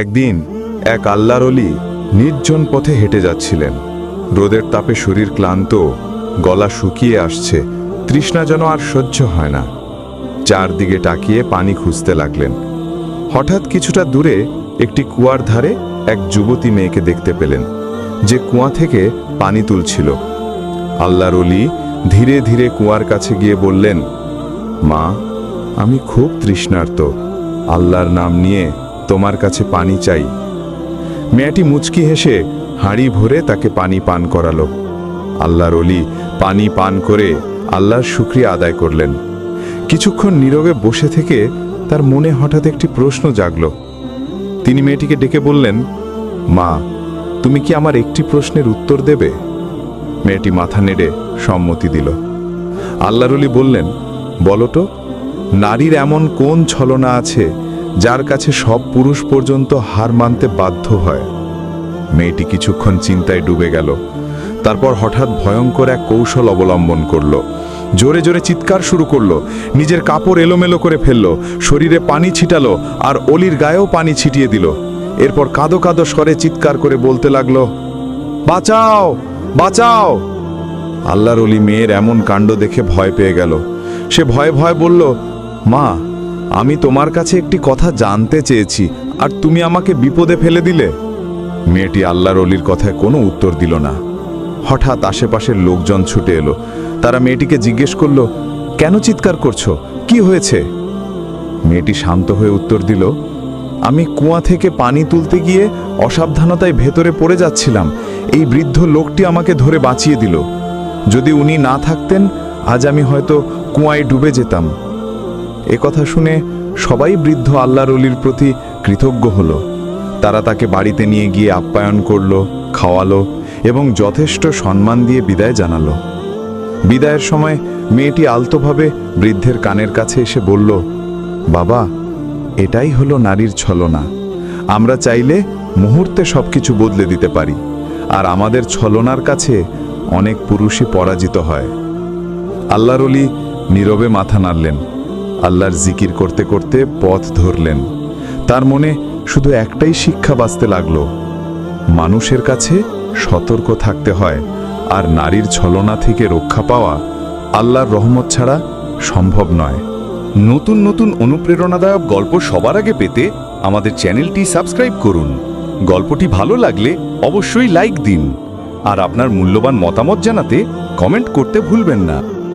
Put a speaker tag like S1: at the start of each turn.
S1: একদিন এক আল্লাহর অলি নির্জন পথে হেঁটে যাচ্ছিলেন। রোদের তাপে শরীর ক্লান্ত, গলা শুকিয়ে আসছে, তৃষ্ণা যেন আর সহ্য হয় না। চারদিকে তাকিয়ে পানি খুঁজতে লাগলেন। হঠাৎ কিছুটা দূরে একটি কুয়ার ধারে এক যুবতী মেয়েকে দেখতে পেলেন, যে কুয়া থেকে পানি তুলছিল। আল্লাহর অলি ধীরে ধীরে কুয়ার কাছে গিয়ে বললেন, মা, আমি খুব তৃষ্ণার্ত। আল্লাহর নাম নিয়ে তোমার কাছে পানি চাই। মেয়েটি মুচকি হেসে হাঁড়ি ভরে তাকে পানি পান করালো। আল্লাহর অলি পানি পান করে আল্লাহর শুক্রিয়া আদায় করলেন। কিছুক্ষণ নীরবে বসে থেকে তার মনে হঠাৎ একটি প্রশ্ন জাগল। তিনি মেয়েটিকে ডেকে বললেন, মা, তুমি কি আমার একটি প্রশ্নের উত্তর দেবে? মেয়েটি মাথা নেড়ে সম্মতি দিল। আল্লাহর অলি বললেন, বলো তো, নারীর এমন কোন ছলনা আছে যার কাছে সব পুরুষ পর্যন্ত হার মানতে বাধ্য হয়। মেয়েটি কিছুক্ষণ চিন্তায় ডুবে গেল। তারপর হঠাৎ ভয়ঙ্কর এক কৌশল অবলম্বন করল। জোরে জোরে চিৎকার শুরু করল। নিজের কাপড় এলোমেলো করে ফেলল। শরীরে পানি ছিটালো আর অলির গায়েও পানি ছিটিয়ে দিল। এরপর কাঁদো কাঁদো স্বরে চিৎকার করে বলতে লাগল, বাঁচাও! বাঁচাও! আল্লাহর অলি মেয়ের এমন কাণ্ড দেখে ভয় পেয়ে গেল। সে ভয়ে ভয়ে বলল, মা আমি তোমার কাছে একটি কথা জানতে চেয়েছি, আর তুমি আমাকে বিপদে ফেলে দিলে? মেয়েটি আল্লাহর অলির কথায় কোনো উত্তর দিল না। হঠাৎ আশেপাশের লোকজন ছুটে এলো। তারা মেয়েটিকে জিজ্ঞেস করল, কেন চিৎকার করছ? কি হয়েছে? মেয়েটি শান্ত হয়ে উত্তর দিল, আমি কুয়া থেকে পানি তুলতে গিয়ে অসাবধানতায় ভেতরে পড়ে যাচ্ছিলাম। এই বৃদ্ধ লোকটি আমাকে ধরে বাঁচিয়ে দিল। যদি উনি না থাকতেন, আজ আমি হয়তো কুয়ায় ডুবে যেতাম। এ কথা শুনে সবাই বৃদ্ধ আল্লাহর অলির প্রতি কৃতজ্ঞ হলো। তারা তাকে বাড়িতে নিয়ে গিয়ে আপ্যায়ন করল, খাওয়ালো এবং যথেষ্ট সম্মান দিয়ে বিদায় জানালো। বিদায়ের সময় মেয়েটি আলতোভাবে বৃদ্ধের কানের কাছে এসে বলল, বাবা, এটাই হলো নারীর ছলনা। আমরা চাইলে মুহূর্তে সবকিছু বদলে দিতে পারি, আর আমাদের ছলনার কাছে অনেক পুরুষই পরাজিত হয়। আল্লাহর অলি নীরবে মাথা নাড়লেন। আল্লাহর জিকির করতে করতে পথ ধরলেন। তার মনে শুধু একটাই শিক্ষা বাঁচতে লাগল, মানুষের কাছে সতর্ক থাকতে হয় আর নারীর ছলনা থেকে রক্ষা পাওয়া আল্লাহর রহমত ছাড়া সম্ভব নয়।
S2: নতুন নতুন অনুপ্রেরণাদায়ক গল্প সবার আগে পেতে আমাদের চ্যানেলটি সাবস্ক্রাইব করুন। গল্পটি ভালো লাগলে অবশ্যই লাইক দিন। আর আপনার মূল্যবান মতামত জানাতে কমেন্ট করতে ভুলবেন না।